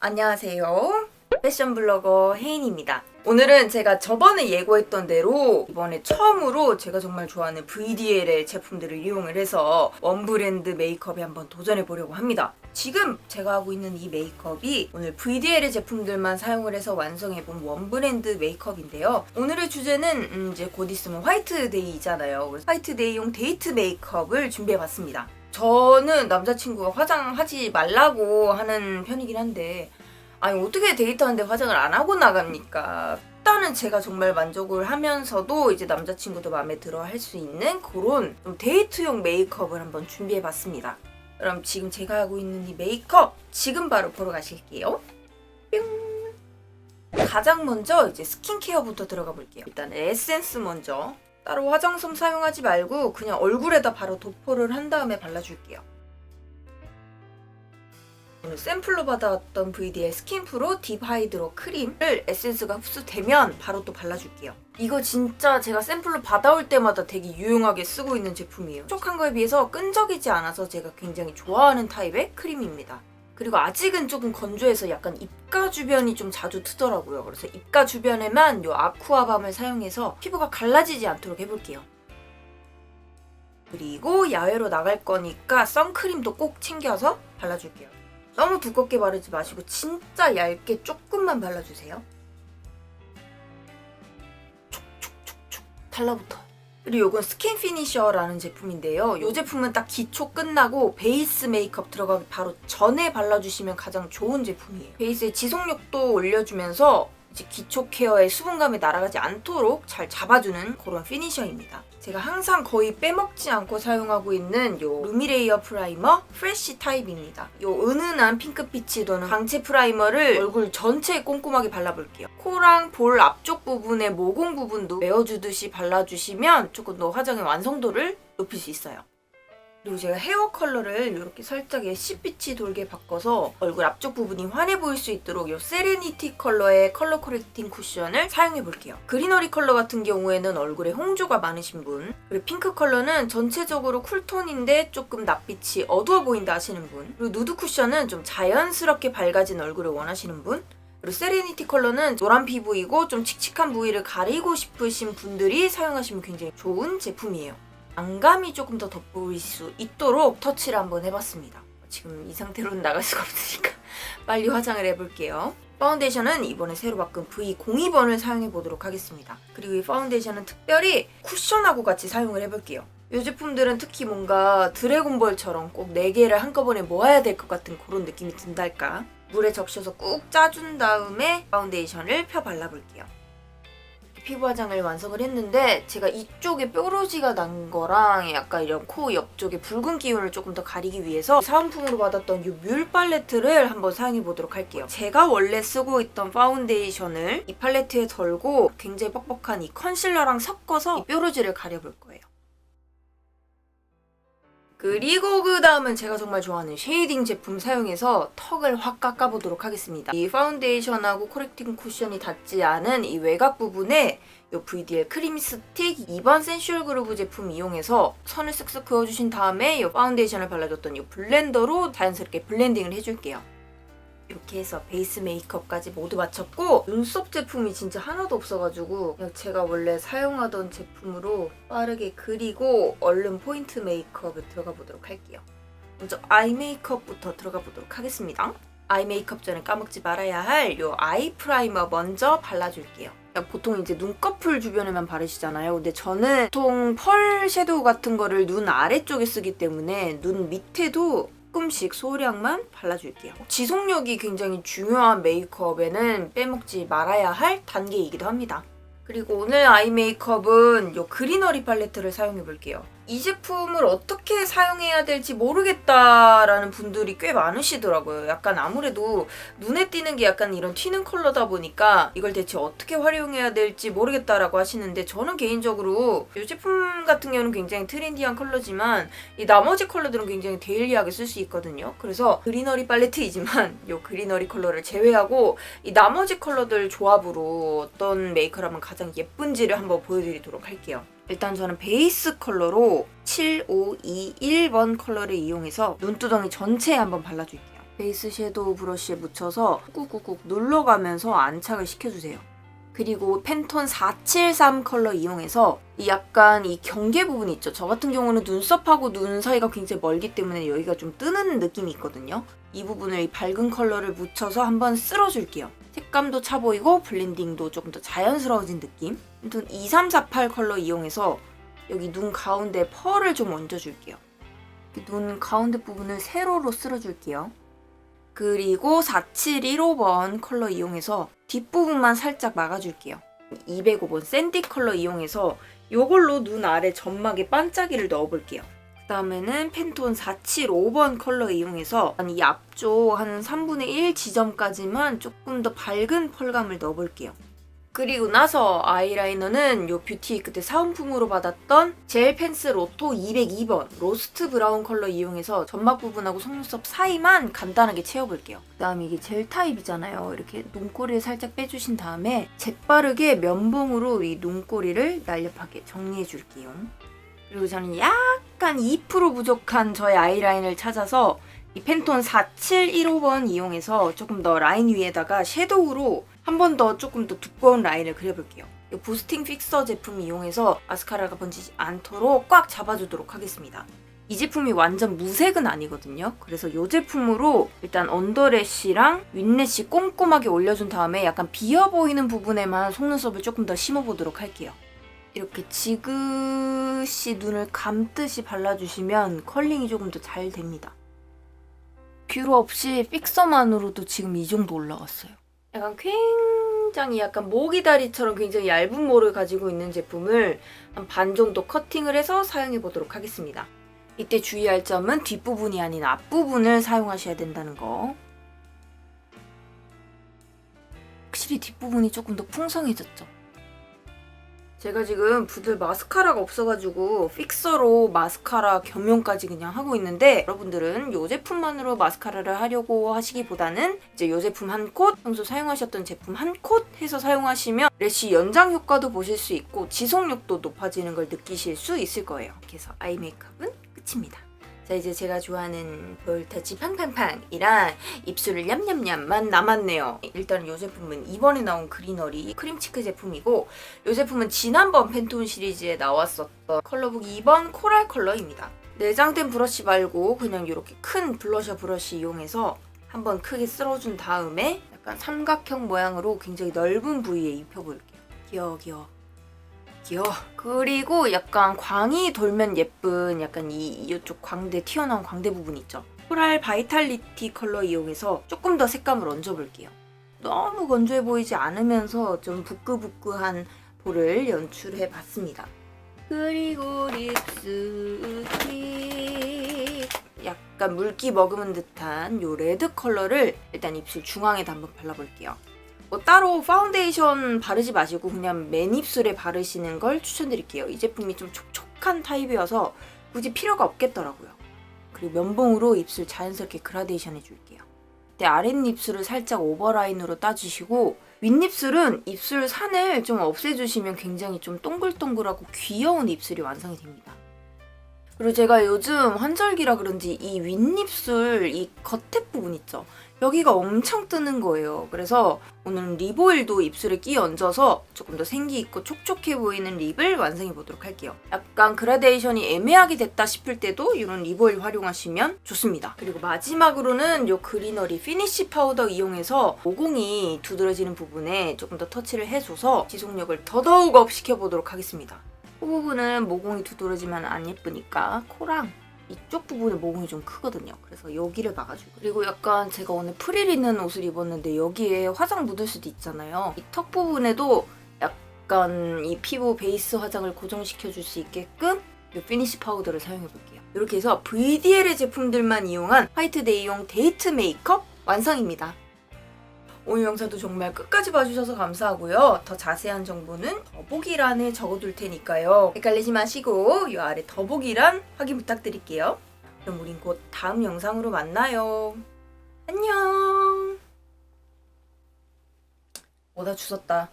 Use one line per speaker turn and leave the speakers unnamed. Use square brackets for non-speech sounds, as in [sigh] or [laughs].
안녕하세요. 패션 블로거 혜인입니다. 오늘은 제가 저번에 예고했던 대로 이번에 처음으로 제가 정말 좋아하는 VDL의 제품들을 이용을 해서 원 브랜드 메이크업에 한번 도전해 보려고 합니다. 지금 제가 하고 있는 이 메이크업이 오늘 VDL의 제품들만 사용을 해서 완성해 본 원 브랜드 메이크업인데요. 오늘의 주제는 음, 이제 곧 있으면 화이트데이잖아요. 화이트데이용 데이트 메이크업을 준비해 봤습니다. 저는 남자친구가 화장하지 말라고 하는 편이긴 한데 아니 어떻게 데이트하는데 화장을 안 하고 나갑니까? 일단은 제가 정말 만족을 하면서도 이제 남자친구도 마음에 들어 할 수 있는 그런 좀 데이트용 메이크업을 한번 준비해 봤습니다. 그럼 지금 제가 하고 있는 이 메이크업 지금 바로 보러 가실게요. 뿅. 가장 먼저 이제 스킨케어부터 들어가 볼게요. 일단 에센스 먼저 따로 화장솜 사용하지 말고 그냥 얼굴에다 바로 도포를 한 다음에 발라줄게요. 오늘 샘플로 받아왔던 VD의 스킨프로 딥 하이드로 크림을 에센스가 흡수되면 바로 또 발라줄게요. 이거 진짜 제가 샘플로 받아올 때마다 되게 유용하게 쓰고 있는 제품이에요. 촉촉한 거에 비해서 끈적이지 않아서 제가 굉장히 좋아하는 타입의 크림입니다. 그리고 아직은 조금 건조해서 약간 입가 주변이 좀 자주 트더라고요. 그래서 입가 주변에만 이 아쿠아밤을 사용해서 피부가 갈라지지 않도록 해볼게요. 그리고 야외로 나갈 거니까 선크림도 꼭 챙겨서 발라줄게요. 너무 두껍게 바르지 마시고 진짜 얇게 조금만 발라주세요. 촉촉촉촉 달라붙어요. 그리고 이건 스킨 피니셔라는 제품인데요. 이 제품은 딱 기초 끝나고 베이스 메이크업 들어가기 바로 전에 발라주시면 가장 좋은 제품이에요. 베이스의 지속력도 올려주면서 기초 케어의 수분감이 날아가지 않도록 잘 잡아주는 그런 피니셔입니다. 제가 항상 거의 빼먹지 않고 사용하고 있는 요 루미레이어 프라이머 프레쉬 타입입니다. 요 은은한 핑크빛이 도는 광채 프라이머를 얼굴 전체에 꼼꼼하게 발라볼게요. 코랑 볼 앞쪽 부분의 모공 부분도 메워주듯이 발라주시면 조금 더 화장의 완성도를 높일 수 있어요. 그리고 제가 헤어 컬러를 이렇게 살짝 애쉬빛이 돌게 바꿔서 얼굴 앞쪽 부분이 환해 보일 수 있도록 이 세레니티 컬러의 컬러 코렉팅 쿠션을 사용해 볼게요. 그리너리 컬러 같은 경우에는 얼굴에 홍조가 많으신 분 그리고 핑크 컬러는 전체적으로 쿨톤인데 조금 낯빛이 어두워 보인다 하시는 분 그리고 누드 쿠션은 좀 자연스럽게 밝아진 얼굴을 원하시는 분 그리고 세레니티 컬러는 노란 피부이고 좀 칙칙한 부위를 가리고 싶으신 분들이 사용하시면 굉장히 좋은 제품이에요. 안감이 조금 더 돋보일 수 있도록 터치를 한번 해봤습니다. 지금 이 상태로는 나갈 수가 없으니까 [laughs] 빨리 화장을 해볼게요. 파운데이션은 이번에 새로 바꾼 V02번을 사용해 보도록 하겠습니다. 그리고 이 파운데이션은 특별히 쿠션하고 같이 사용을 해볼게요. 이 제품들은 특히 뭔가 드래곤볼처럼 꼭 4개를 한꺼번에 모아야 될 것 같은 그런 느낌이 든달까. 물에 적셔서 꾹 짜준 다음에 파운데이션을 펴 발라볼게요. 피부 화장을 완성을 했는데 제가 이쪽에 뾰루지가 난 거랑 약간 이런 코 옆쪽에 붉은 기운을 조금 더 가리기 위해서 사은품으로 받았던 이 뮬 팔레트를 한번 사용해 보도록 할게요. 제가 원래 쓰고 있던 파운데이션을 이 팔레트에 덜고 굉장히 뻑뻑한 이 컨실러랑 섞어서 이 뾰루지를 가려볼 거예요. 그리고 그 다음은 제가 정말 좋아하는 쉐이딩 제품 사용해서 턱을 확 깎아보도록 하겠습니다. 이 파운데이션하고 코렉팅 쿠션이 닿지 않은 이 외곽 부분에 이 VDL 크림 스틱 2번 센슈얼 그루브 제품 이용해서 선을 쓱쓱 그어주신 다음에 이 파운데이션을 발라줬던 이 블렌더로 자연스럽게 블렌딩을 해줄게요. 이렇게 해서 베이스 메이크업까지 모두 마쳤고 눈썹 제품이 진짜 하나도 없어가지고 그냥 제가 원래 사용하던 제품으로 빠르게 그리고 얼른 포인트 메이크업에 들어가 보도록 할게요. 먼저 아이 메이크업부터 들어가 보도록 하겠습니다. 아이 메이크업 전에 까먹지 말아야 할 요 아이 프라이머 먼저 발라줄게요. 보통 이제 눈꺼풀 주변에만 바르시잖아요. 근데 저는 보통 펄 섀도우 같은 거를 눈 아래쪽에 쓰기 때문에 눈 밑에도 조금씩 소량만 발라줄게요. 지속력이 굉장히 중요한 메이크업에는 빼먹지 말아야 할 단계이기도 합니다. 그리고 오늘 아이 메이크업은 이 그리너리 팔레트를 사용해 볼게요. 이 제품을 어떻게 사용해야 될지 모르겠다라는 분들이 꽤 많으시더라고요. 약간 아무래도 눈에 띄는 게 약간 이런 튀는 컬러다 보니까 이걸 대체 어떻게 활용해야 될지 모르겠다라고 하시는데 저는 개인적으로 이 제품 같은 경우는 굉장히 트렌디한 컬러지만 이 나머지 컬러들은 굉장히 데일리하게 쓸 수 있거든요. 그래서 그리너리 팔레트이지만 [laughs] 이 그리너리 컬러를 제외하고 이 나머지 컬러들 조합으로 어떤 메이크업을 하면 가장 예쁜지를 한번 보여드리도록 할게요. 일단 저는 베이스 컬러로 7521번 컬러를 이용해서 눈두덩이 전체에 한번 발라줄게요. 베이스 섀도우 브러쉬에 묻혀서 꾹꾹꾹 눌러가면서 안착을 시켜주세요. 그리고 팬톤 473 컬러 이용해서 이 약간 이 경계 부분 있죠. 저 같은 경우는 눈썹하고 눈 사이가 굉장히 멀기 때문에 여기가 좀 뜨는 느낌이 있거든요. 이 부분을 이 밝은 컬러를 묻혀서 한번 쓸어줄게요. 색감도 차 보이고 블렌딩도 조금 더 자연스러워진 느낌. 팬톤 2348 컬러 이용해서 여기 눈 가운데 펄을 좀 얹어줄게요. 눈 가운데 부분을 세로로 쓸어줄게요. 그리고 4715번 컬러 이용해서 뒷부분만 살짝 막아줄게요. 205번 샌디 컬러 이용해서 이걸로 눈 아래 점막에 반짝이를 넣어볼게요. 그 다음에는 팬톤 475번 컬러 이용해서 이 앞쪽 한 3분의 1 지점까지만 조금 더 밝은 펄감을 넣어볼게요. 그리고 나서 아이라이너는 요 뷰티 그때 사은품으로 받았던 젤 펜슬 로토 202번 로스트 브라운 컬러 이용해서 점막 부분하고 속눈썹 사이만 간단하게 채워볼게요. 그 다음에 이게 젤 타입이잖아요. 이렇게 눈꼬리를 살짝 빼주신 다음에 재빠르게 면봉으로 이 눈꼬리를 날렵하게 정리해줄게요. 그리고 저는 약 간 2% 부족한 저의 아이라인을 찾아서 이 팬톤 4715번 이용해서 조금 더 라인 위에다가 섀도우로 한 번 더 조금 더 두꺼운 라인을 그려볼게요. 이 부스팅 픽서 제품 이용해서 마스카라가 번지지 않도록 꽉 잡아주도록 하겠습니다. 이 제품이 완전 무색은 아니거든요. 그래서 이 제품으로 일단 언더래쉬랑 윗래쉬 꼼꼼하게 올려준 다음에 약간 비어 보이는 부분에만 속눈썹을 조금 더 심어보도록 할게요. 이렇게 지그시 눈을 감듯이 발라주시면 컬링이 조금 더 잘 됩니다. 뷰러 없이 픽서만으로도 지금 이 정도 올라갔어요. 약간 굉장히 약간 모기다리처럼 굉장히 얇은 모를 가지고 있는 제품을 한 반 정도 커팅을 해서 사용해 보도록 하겠습니다. 이때 주의할 점은 뒷부분이 아닌 앞부분을 사용하셔야 된다는 거. 확실히 뒷부분이 조금 더 풍성해졌죠. 제가 지금 부들 마스카라가 없어가지고 픽서로 마스카라 겸용까지 그냥 하고 있는데 여러분들은 이 제품만으로 마스카라를 하려고 하시기보다는 이제 이 제품 한 콧, 평소 사용하셨던 제품 한 콧 해서 사용하시면 래쉬 연장 효과도 보실 수 있고 지속력도 높아지는 걸 느끼실 수 있을 거예요. 해서 아이 메이크업은 끝입니다. 자 이제 제가 좋아하는 볼터치 팡팡팡이랑 입술을 냠냠냠만 남았네요. 일단 이 제품은 이번에 나온 그리너리 크림치크 제품이고 이 제품은 지난번 팬톤 시리즈에 나왔었던 컬러북 2번 코랄 컬러입니다. 내장된 브러쉬 말고 그냥 이렇게 큰 블러셔 브러쉬 이용해서 한번 크게 쓸어준 다음에 약간 삼각형 모양으로 굉장히 넓은 부위에 입혀볼게요. 귀여워 귀여워. 귀여워. 그리고 약간 광이 돌면 예쁜 약간 이 이쪽 광대 튀어나온 광대 부분 있죠. 코랄 바이탈리티 컬러 이용해서 조금 더 색감을 얹어볼게요. 너무 건조해 보이지 않으면서 좀 부끄부끄한 볼을 연출해 봤습니다. 그리고 립스틱 약간 물기 머금은 듯한 요 레드 컬러를 일단 입술 중앙에다 한번 발라볼게요. 뭐 따로 파운데이션 바르지 마시고 그냥 맨 입술에 바르시는 걸 추천드릴게요. 이 제품이 좀 촉촉한 타입이어서 굳이 필요가 없겠더라고요. 그리고 면봉으로 입술 자연스럽게 그라데이션 해줄게요. 그때 아랫입술을 살짝 오버라인으로 따주시고 윗입술은 입술 산을 좀 없애주시면 굉장히 좀 동글동글하고 귀여운 입술이 완성이 됩니다. 그리고 제가 요즘 환절기라 그런지 이 윗입술 이 겉에 부분 있죠? 여기가 엄청 뜨는 거예요. 그래서 오늘은 립 오일도 입술에 끼 얹어서 조금 더 생기 있고 촉촉해 보이는 립을 완성해 보도록 할게요. 약간 그라데이션이 애매하게 됐다 싶을 때도 이런 립 오일 활용하시면 좋습니다. 그리고 마지막으로는 이 그리너리 피니쉬 파우더 이용해서 모공이 두드러지는 부분에 조금 더 터치를 해줘서 지속력을 더더욱 업 시켜보도록 하겠습니다. 코 부분은 모공이 두드러지면 안 예쁘니까 코랑 이쪽 부분에 모공이 좀 크거든요. 그래서 여기를 막아주고 그리고 약간 제가 오늘 프릴 있는 옷을 입었는데 여기에 화장 묻을 수도 있잖아요. 이 턱 부분에도 약간 이 피부 베이스 화장을 고정시켜 줄 수 있게끔 이 피니쉬 파우더를 사용해 볼게요. 이렇게 해서 VDL의 제품들만 이용한 화이트데이용 데이트 메이크업 완성입니다. 오늘 영상도 정말 끝까지 봐주셔서 감사하고요. 더 자세한 정보는 더보기란에 적어둘 테니까요. 헷갈리지 마시고 이 아래 더보기란 확인 부탁드릴게요. 그럼 우린 곧 다음 영상으로 만나요. 안녕. 오다 주웠다.